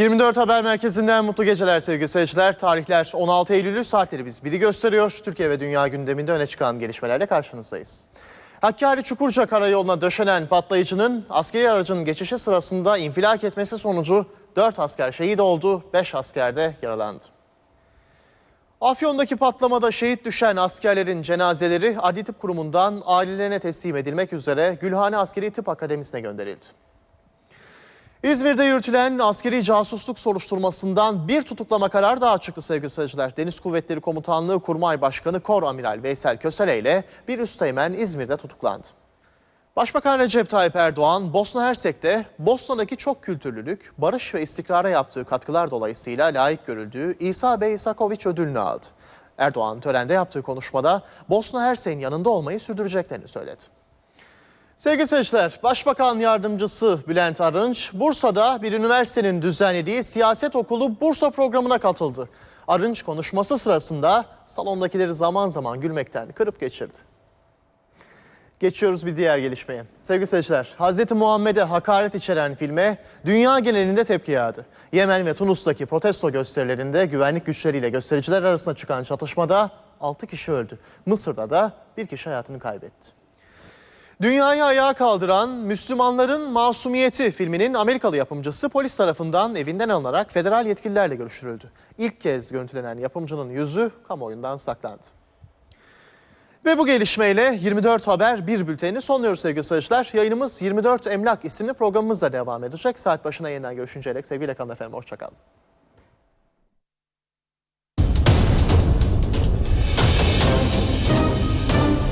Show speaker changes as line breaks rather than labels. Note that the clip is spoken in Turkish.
24 Haber Merkezi'nden mutlu geceler sevgili seyirciler. Tarihler 16 Eylül'ü saatleri biz biri gösteriyor. Türkiye ve dünya gündeminde öne çıkan gelişmelerle karşınızdayız. Hakkari Çukurca Karayolu'na döşenen patlayıcının askeri aracın geçişi sırasında infilak etmesi sonucu 4 asker şehit oldu, 5 asker de yaralandı. Afyon'daki patlamada şehit düşen askerlerin cenazeleri Adli Tıp Kurumu'ndan ailelerine teslim edilmek üzere Gülhane Askeri Tıp Akademisi'ne gönderildi. İzmir'de yürütülen askeri casusluk soruşturmasından bir tutuklama kararı daha çıktı sevgili seyirciler. Deniz Kuvvetleri Komutanlığı Kurmay Başkanı Kor Amiral Veysel Kösele ile bir üsteğmen İzmir'de tutuklandı. Başbakan Recep Tayyip Erdoğan, Bosna Hersek'te Bosna'daki çok kültürlülük, barış ve istikrara yaptığı katkılar dolayısıyla layık görüldüğü İsa Bey İsakoviç ödülünü aldı. Erdoğan törende yaptığı konuşmada Bosna Hersek'in yanında olmayı sürdüreceklerini söyledi. Sevgili seyirciler, Başbakan Yardımcısı Bülent Arınç, Bursa'da bir üniversitenin düzenlediği siyaset okulu Bursa programına katıldı. Arınç konuşması sırasında salondakileri zaman zaman gülmekten kırıp geçirdi. Geçiyoruz bir diğer gelişmeye. Sevgili seyirciler, Hz. Muhammed'e hakaret içeren filme dünya genelinde tepki yağdı. Yemen ve Tunus'taki protesto gösterilerinde güvenlik güçleriyle göstericiler arasında çıkan çatışmada 6 kişi öldü. Mısır'da da bir kişi hayatını kaybetti. Dünyayı ayağa kaldıran Müslümanların Masumiyeti filminin Amerikalı yapımcısı polis tarafından evinden alınarak federal yetkililerle görüştürüldü. İlk kez görüntülenen yapımcının yüzü kamuoyundan saklandı. Ve bu gelişmeyle 24 Haber 1 bültenini sonluyoruz sevgili seyirciler. Yayınımız 24 Emlak isimli programımızla devam edecek. Saat başına yeniden görüşünceye dek sevgiyle kalın efendim. Hoşçakalın.